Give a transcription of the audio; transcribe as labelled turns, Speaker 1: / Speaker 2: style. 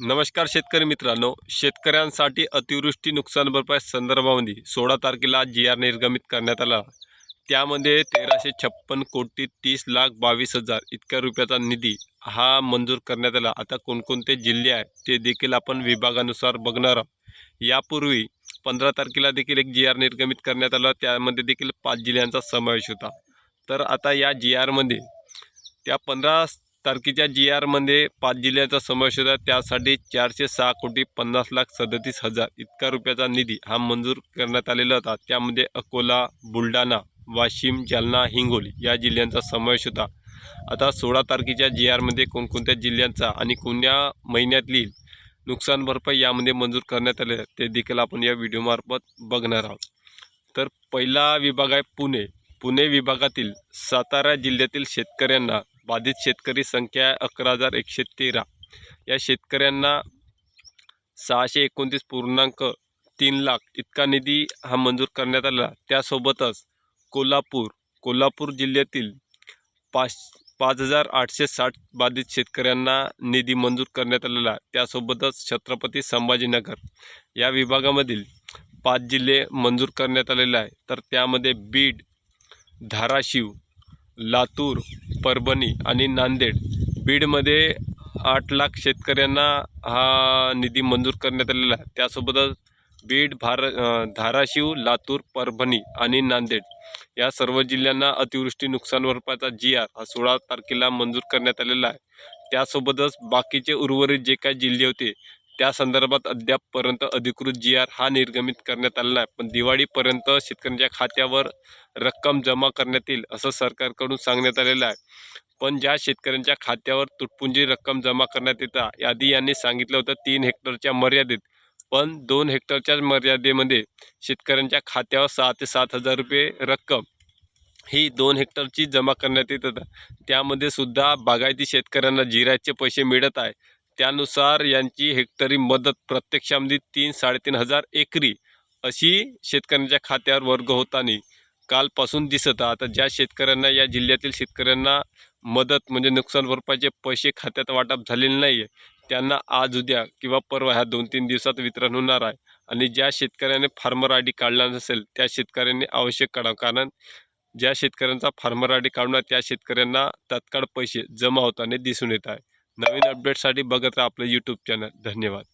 Speaker 1: नमस्कार शेतकरी मित्रांनो. शेतकऱ्यांसाठी अतिवृष्टी नुकसान भरपाई संदर्भामध्ये सोळा तारखेला जी आर निर्गमित करण्यात आला. त्यामध्ये तेराशे छप्पन कोटी तीस लाख बावीस हजार इतक्या रुपयाचा निधी हा मंजूर करण्यात आला. आता कोणकोणते जिल्हे आहे ते देखील आपण विभागानुसार बघणार आहोत. यापूर्वी पंधरा तारखेला देखील एक जी आर निर्गमित करण्यात आला. त्यामध्ये देखील पाच जिल्ह्यांचा समावेश होता. तर आता या जी आरमध्ये त्या पंधरा तारखेच्या जी आरमध्ये पाच जिल्ह्याचा समावेश होता. त्यासाठी चारशे सहा कोटी पन्नास लाख सदतीस हजार इतका रुपयाचा निधी हा मंजूर करण्यात आलेला होता. त्यामध्ये अकोला बुलढाणा वाशिम जालना हिंगोली या जिल्ह्यांचा समावेश होता. आता सोळा तारखेच्या जी आरमध्ये कोणकोणत्या जिल्ह्यांचा आणि कोणत्या महिन्यातली नुकसान भरपाई यामध्ये मंजूर करण्यात आले ते देखील आपण या व्हिडिओमार्फत बघणार आहोत. तर पहिला विभाग आहे पुणे. पुणे विभागातील सातारा जिल्ह्यातील शेतकऱ्यांना बाधित शेतकरी संख्या अकरा हजार एकशे तेरा. या शेतकऱ्यांना सहाशे एकोणतीस पूर्णांक तीन लाख इतका निधी हा मंजूर करण्यात आला त्यासोबतच कोल्हापूर कोल्हापूर जिल्ह्यातील पाच पाच हजार आठशे साठ बाधित शेतकऱ्यांना निधी मंजूर करण्यात आलेला. आहे त्यासोबतच छत्रपती संभाजीनगर या विभागामधील पाच जिल्हे मंजूर करण्यात आलेले आहे तर त्यामध्ये बीड धाराशिव लातूर परभणी आणि नांदेड बीडमध्ये आठ लाख शेतकऱ्यांना हा निधी मंजूर करण्यात आलेला आहे. त्यासोबतच बीड भार धाराशिव लातूर परभणी आणि नांदेड या सर्व जिल्ह्यांना अतिवृष्टी नुकसान भरपाचा जी आर हा सोळा तारखेला मंजूर करण्यात आलेला आहे. त्यासोबतच बाकीचे उर्वरित जे काही जिल्हे होते त्या संदर्भात अद्यापपर्यंत अधिकृत जी आर हा निर्गमित करण्यात आलेला आहे पण दिवाळीपर्यंत शेतकऱ्यांच्या खात्यावर रक्कम जमा करण्यात येईल असं सरकारकडून सांगण्यात आलेलं आहे. पण ज्या शेतकऱ्यांच्या खात्यावर तुटपुंजी रक्कम जमा करण्यात येतात यादी यांनी सांगितलं होतं तीन हेक्टरच्या मर्यादेत. पण दोन हेक्टरच्या मर्यादेमध्ये शेतकऱ्यांच्या खात्यावर सहा ते सात हजार रुपये रक्कम ही दोन हेक्टरची जमा करण्यात येत होता. त्यामध्ये सुद्धा बागायती शेतकऱ्यांना जिरायचे पैसे मिळत आहे. त्यानुसार यांची हेक्टरी मदत प्रत्यक्षामध्ये तीन साडेतीन हजार एकरी अशी शेतकऱ्यांच्या खात्यावर वर्ग होताना कालपासून दिसत आहे. आता ज्या शेतकऱ्यांना या जिल्ह्यातील शेतकऱ्यांना मदत म्हणजे नुकसान भरपाईचे पैसे खात्यात वाटप झालेले नाही आहे त्यांना आज उद्या किंवा परवा ह्या दोन तीन दिवसात वितरण होणार आहे. आणि ज्या शेतकऱ्याने फार्मर आय डी काढला नसेल त्या शेतकऱ्यांनी आवश्यक काढावं कारण ज्या शेतकऱ्यांचा फार्मर आय डी काढणार त्या शेतकऱ्यांना तत्काळ पैसे जमा होताना दिसून येत आहे. नवीन अपडेटसाठी बघत राहा आपलं यूट्यूब चॅनल धन्यवाद.